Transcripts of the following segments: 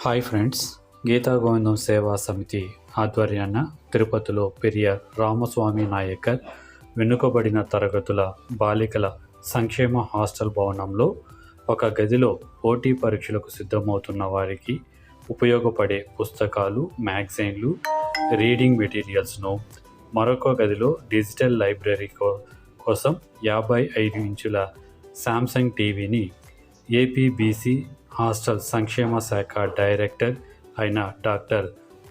Hi friends Gita గోవిందం సేవా సమితి ఆధ్వర్యాన తిరుపతిలో పెరియార్ రామస్వామి నాయకర్ వెనుకబడిన తరగతుల బాలికల సంక్షేమ హాస్టల్ భవనంలో ఒక గదిలో పోటీ పరీక్షలకు సిద్ధమవుతున్న వారికి ఉపయోగపడే పుస్తకాలు మ్యాగజైన్లు రీడింగ్ మెటీరియల్స్ను మరొక గదిలో డిజిటల్ లైబ్రరీ కో కోసం యాభై ఐదు ఇంచుల శాంసంగ్ టీవీని ఏపీబీసీ హాస్టల్ సంక్షేమ శాఖ డైరెక్టర్ అయిన డాక్టర్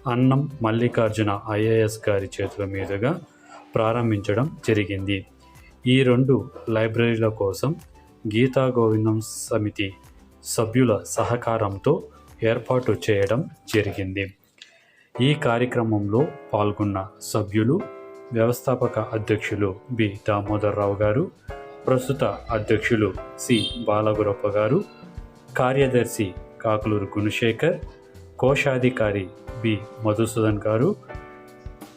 అన్నం మల్లికార్జున ఐఏఎస్ గారి చేతుల మీదుగా ప్రారంభించడం జరిగింది. ఈ రెండు లైబ్రరీల కోసం గీతా గోవిందం సమితి సభ్యుల సహకారంతో ఏర్పాటు చేయడం జరిగింది. ఈ కార్యక్రమంలో పాల్గొన్న సభ్యులు వ్యవస్థాపక అధ్యక్షులు బి. దామోదర్రావు గారు ప్రస్తుత అధ్యక్షులు సి. బాలగురప్ప గారు కార్యదర్శి కాకులూరు గుణశేఖర్ కోశాధికారి బి. మధుసూదన్ గారు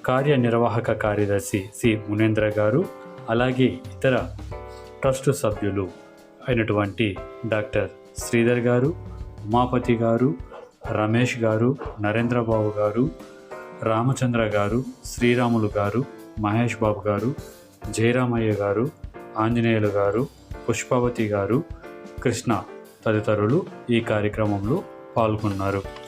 కార్యనిర్వాహక కార్యదర్శి సి. మునేంద్ర గారు అలాగే ఇతర ట్రస్ట్ సభ్యులు అయినటువంటి డాక్టర్ శ్రీధర్ గారు ఉమాపతి గారు రమేష్ గారు నరేంద్రబాబు గారు రామచంద్ర గారు శ్రీరాములు గారు మహేష్ బాబు గారు జయరామయ్య గారు ఆంజనేయులు గారు పుష్పవతి గారు కృష్ణ తదితరులు ఈ కార్యక్రమంలో పాల్గొన్నారు.